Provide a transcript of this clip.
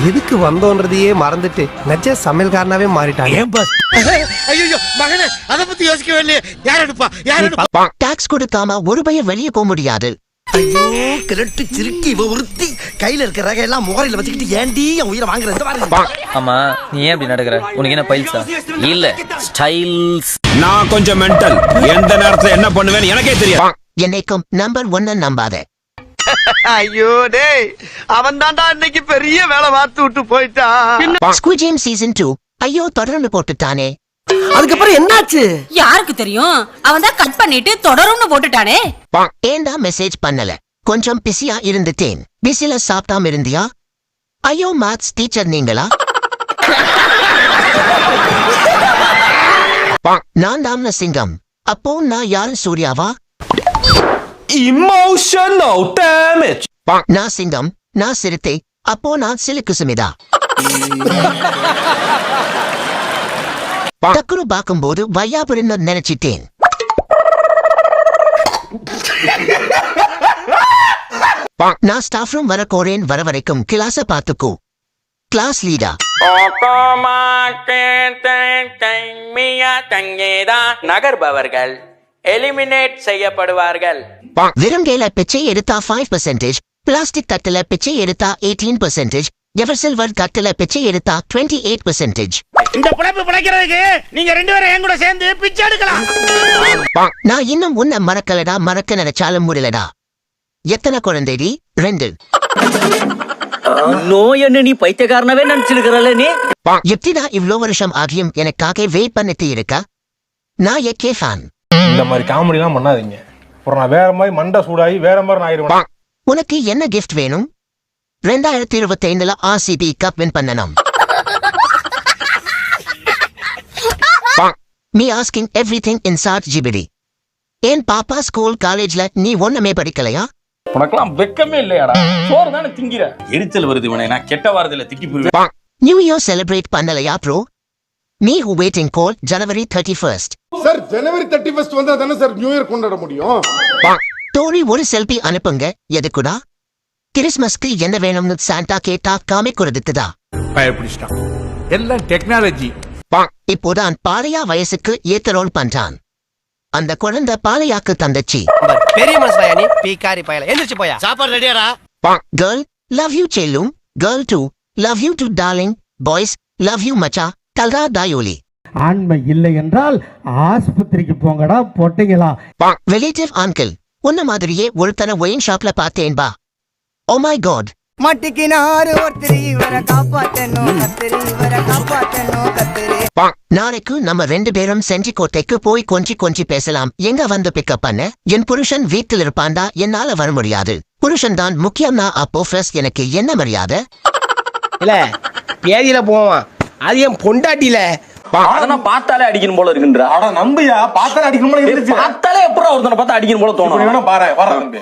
எதுக்கு வந்தோன்றதையே மறந்துட்டு நச்ச சமையல்காரனாவே மாறிட்டாங்க ஏன் பாஸ் ஐயோ மகனே அத பத்தி யோசிக்கவே இல்லையே யார் எடுப்பா? யார் எடுப்பா? டாக்ஸ் கொடுக்காம ஒரு பையன் வெளியே போக முடியாது. ஐயோ கிழட்டு சிறுக்கி இவ ஒருத்தி. கையில இருக்கிற ரக எல்லாம் முகரையில வச்சுக்கிட்டு ஏண்டி என் உயிரை வாங்குற இந்த பாருங்க ஆமா நீ ஏன் இப்படி நடக்கிற? உனக்கு என்ன பைல்ஸா இல்ல ஸ்டைல்ஸ் நான் கொஞ்சம் மென்டல் எந்த நேரத்துல என்ன பண்ணுவேன்னு எனக்கே தெரியும் என்னைக்கும் நம்பர் ஒன்னு நம்பாத. ஐயோ டேய் அவன் தான்டா இன்னைக்கு பெரிய வேலை பார்த்து விட்டு போயிட்டான் ஸ்குஜேம் சீசன் டூ ஐயோ தொடர்ந்து போட்டுட்டானே. அதுக்கப்புறம் என்னாச்சு? யாருக்கு தெரியும்? அவன் தான் கட் பண்ணிட்டு தொடரும்னு போட்டுட்டானே. ஏண்டா மெசேஜ் பண்ணல? கொஞ்சம் பிஸியா இருந்துட்டேன். பிஸில சாப்பிட்டாம இருந்தியா? ஐயோ மேத்ஸ் டீச்சர் நீங்களா? நான் தான் சிங்கம். அப்போ நான் யாரு சூர்யாவா? இமோஷனல் டேமேஜ் நான் சிங்கம் நான் சிறுத்தை அப்போ நான் சிலுக்கு சுமிதா. டக்குனு பார்க்கும்போது வையாபுரின்னு நினைச்சிட்டேன். நான் ஸ்டாஃப் ரூம் வர கோரேன் வர வரைக்கும் கிளாஸ பாத்துக்கோ கிளாஸ் லீடா நகர்பவர்கள். எலிமினேட் செய்யப்படுவார்கள். வெறுங்கையில பிச்சை எடுத்தா ஃபைவ் பர்சன்டேஜ் பிளாஸ்டிக் தட்டுல பிச்சை எடுத்தா எயிட்டீன் பர்சன்டேஜ் எவர் சில்வர் தட்டுல பிச்சை எடுத்தா டுவெண்ட்டி எயிட் பர்சன்டேஜ் இந்த பிழைப்பு பிழைக்கிறதுக்கு நீங்க ரெண்டு பேரும் என் கூட சேர்ந்து பிச்சை எடுக்கலாம். நான் இன்னும் உன்னை மறக்கலடா மறக்க நினைச்சாலும் முடியலடா. எத்தனை குழந்தைடி? ரெண்டு. நோய் என்ன நீ பைத்தியக்காரனவே நினைச்சிருக்கிறல்ல நீ? எப்படிடா இவ்ளோ வருஷம் ஆகியும் எனக்காக வெயிட் பண்ணிட்டு இருக்கா? நான் எக்கே ஃபேன் இந்த மாதிரி காமெடிலாம் பண்ணாதீங்க. அப்புறம் நான் வேற மாதிரி மண்டை சூடாகி வேற மாதிரி நான் ஆயிடுவேன். உனக்கு என்ன கிஃப்ட் வேணும்? ரெண்டாயிரத்தி இருபத்தி ஐந்துல ஆர்சிபி கப் வின் பண்ணணும் me asking everything in ChatGPT என் பாப்பா ஸ்கூல் காலேஜ்ல நீ ஒண்ணுமே படிக்கலையா? உனக்கெல்லாம் வெக்கமே இல்லையாடா? சோறு தானே திங்கிற? எரிச்சல் வருது இவனை. நான் கெட்ட வாரத்துல திக்கி போயிருவேன் நியூ இயர் செலிப்ரேட் பண்ணலையா bro me who waiting goal January thirty first sir January thirty first வந்தா தானே சார் நியூ இயர் கொண்டாட முடியும்? தோழி ஒரு செல்ஃபி அனுப்புங்க. எதுக்குடா? கிறிஸ்மஸ்க்கு என்ன வேணும்னு சாண்டா கேட்டா காமிக்கிறதுக்குதா பயப்பிடிச்சிட்டான். எல்லாம் டெக்னாலஜி இப்போதான் பாலையா வயசுக்கு ஏத்தரோல் பண்றான். அந்த குழந்தை பாலையாக்கு தந்தச்சி. பெரிய மனசுல நீ பீக்காரி பயல. எந்திரிச்சு போயா. சாப்பாடு ரெடியாடா. கேர்ள் லவ் யூ செல்லும். Girl to love you to darling boys love you மச்சா. தல்ரா தாயோலி. ஆண்மை இல்லை என்றால் ஆஸ்பத்திரிக்கு போங்கடா பொட்டைங்களா? ரிலேட்டிவ் ஆங்கிள் உன்ன மாதிரியே ஒருத்தனை ஒயின் ஷாப்ல பார்த்தேன் பா. ஓ மை காட் மட்டிக்கினாரு ஒருத்தர் இவரை காப்பாத்தணும் கத்திரி இவரை காப்பாத்தணும் கத்திரி. நாளைக்கு நம்ம ரெண்டு பேரும் செஞ்சிக்கோட்டைக்கு போய் கொஞ்சி கொஞ்சி பேசலாம். எங்க வந்து பிக்கப் பண்ண? என் புருஷன் வீட்டில் இருப்பாண்டா என்னால வர முடியாது. புருஷன் தான் முக்கியம்னா அப்போ ஃபர்ஸ்ட் எனக்கு என்ன மரியாதை? இல்ல பேதியில போவான். அது என் பொண்டாட்டில அதெல்லாம் பார்த்தாலே அடிக்கணும் போல இருக்குன்றா. அட நம்பியா? பார்த்தாலே அடிக்கணும் போல இருந்துச்சு. பார்த்தாலே எப்பறம் ஒருத்தனை பார்த்தா அடிக்கணும் போல தோணும். வேணா பாரு வர நம்பி.